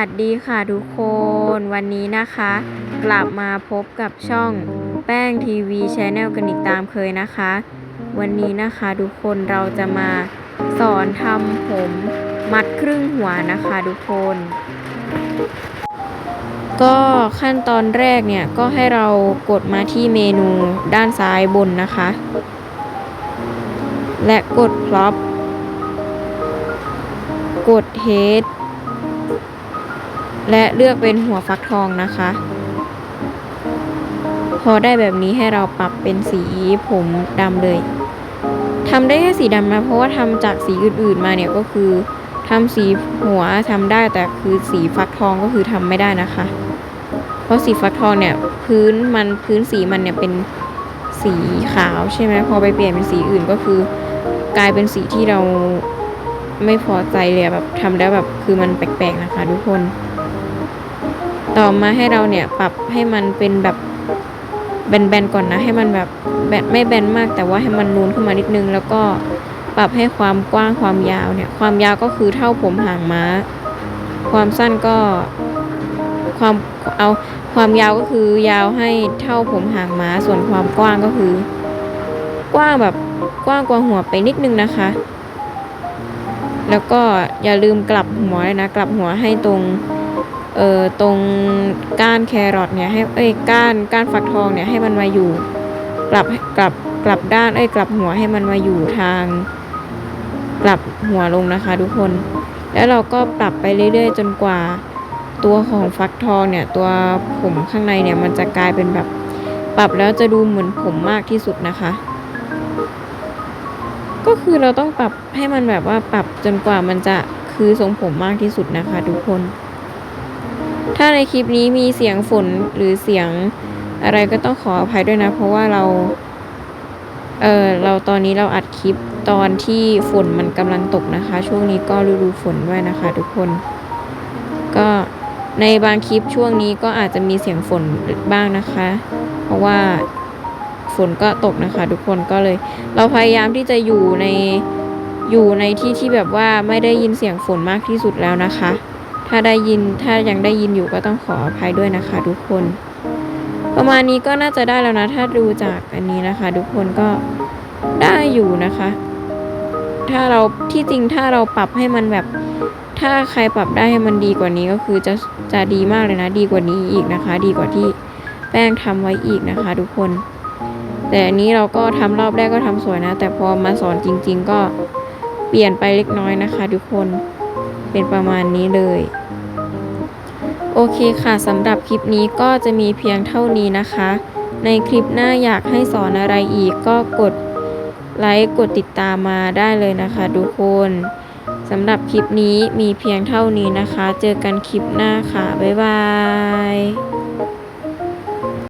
ัสดีค่ะทุกคนวันนี้นะคะ กลับมาพบกับช่องแป้งทีวีชแนลกันอีกตามเคยนะคะ วันนี้นะคะทุกคนเราจะมาสอนทำผมมัดครึ่งหัวนะคะทุกคน ก็ขั้นตอนแรกเนี่ยก็ให้เรากดมาที่เมนูด้านซ้ายบนนะคะ และกดพล็อปกดเฮด และเลือกเป็นหัวฟักทองนะคะ พอได้แบบนี้ให้เราปรับเป็นสีผมดำเลยทำได้แค่สีดำนะเพราะว่าทำจากสีอื่นๆมาเนี่ยก็คือทำสีหัวทำได้แต่คือสีฟักทองก็คือทำไม่ได้นะคะ เพราะสีฟักทองเนี่ยพื้นมันพื้นสีมันเนี่ยเป็นสีขาวใช่ไหมพอไปเปลี่ยนเป็นสีอื่นก็คือ กลายเป็นสีที่เราไม่พอใจเลยแบบทำแล้วแบบคือมันแปลกๆนะคะทุกคน ต่อมาให้เราเนี่ยปรับให้มันเป็นแบบแบนๆก่อนนะ ให้มันแบบแบนไม่แบนมาก แต่ว่าให้มันนูนขึ้นมานิดนึง แล้วก็ปรับให้ความกว้างความยาวเนี่ย ความยาวก็คือเท่าผมหางม้า ความสั้นก็ความเอาความยาวก็คือยาวให้เท่าผมหางม้า ส่วนความกว้างก็คือ กว้างแบบกว้างกว่าหัวไปนิดนึงนะคะ แล้วก็อย่าลืมกลับหัวเลยนะ กลับหัวให้ตรง เอ่อตรงก้านแครอทเนี่ยให้เอ้ยก้านก้านฟักทองเนี่ยให้มันมาอยู่ กลับกลับกลับด้านเอ้ยกลับหัวให้มันมาอยู่ทาง กลับหัวลงนะคะทุกคน แล้วเราก็ปรับไปเรื่อยๆ จนกว่าตัวของฟักทองเนี่ยตัวผมข้างในเนี่ยมันจะกลายเป็นแบบ ปรับแล้วจะดูเหมือนผมมากที่สุดนะคะ ก็คือเราต้องปรับให้มันแบบว่าปรับจนกว่ามันจะคือทรงผมมากที่สุดนะคะ ทุกคน ถ้าในคลิปนี้มีเสียงฝนหรือเสียงอะไรก็ต้องขออภัยด้วยนะ เพราะว่าเรา เออเราตอนนี้เราอัดคลิปตอนที่ฝนมันกำลังตกนะคะ ช่วงนี้ก็ฤดูฝนด้วยนะคะ ทุกคน ก็ในบางคลิปช่วงนี้ก็อาจจะมีเสียงฝนบ้างนะคะ เพราะว่าฝนก็ตกนะคะ ทุกคนก็เลย เราพยายามที่จะอยู่ในอยู่ในที่ที่แบบว่าไม่ได้ยินเสียงฝนมากที่สุดแล้วนะคะ ถ้าได้ยินถ้ายังได้ยินอยู่ก็ต้องขออภัยด้วยนะคะ ทุกคน ประมาณนี้ก็น่าจะได้แล้วนะ ถ้าดูจากอันนี้นะคะ ทุกคนก็ได้อยู่นะคะ ถ้าเราที่จริงถ้าเราปรับให้มันแบบ ถ้าใครปรับได้ให้มันดีกว่านี้ก็คือจะจะดีมากเลยนะ ดีกว่านี้อีกนะคะ ดีกว่าที่แป้งทำไว้อีกนะคะ ทุกคน แต่อันนี้เราก็ทำรอบแรกก็ทำสวยนะ แต่พอมาสอนจริง ๆ ก็เปลี่ยนไปเล็กน้อยนะคะ ทุกคน เป็นประมาณนี้เลย โอเคค่ะสำหรับคลิปนี้ก็จะมีเพียงเท่านี้นะคะ ในคลิปหน้าอยากให้สอนอะไรอีกก็กดไลค์กดติดตามมาได้เลยนะคะทุกคนสำหรับคลิปนี้มีเพียงเท่านี้นะคะ เจอกันคลิปหน้าค่ะ บ๊ายบาย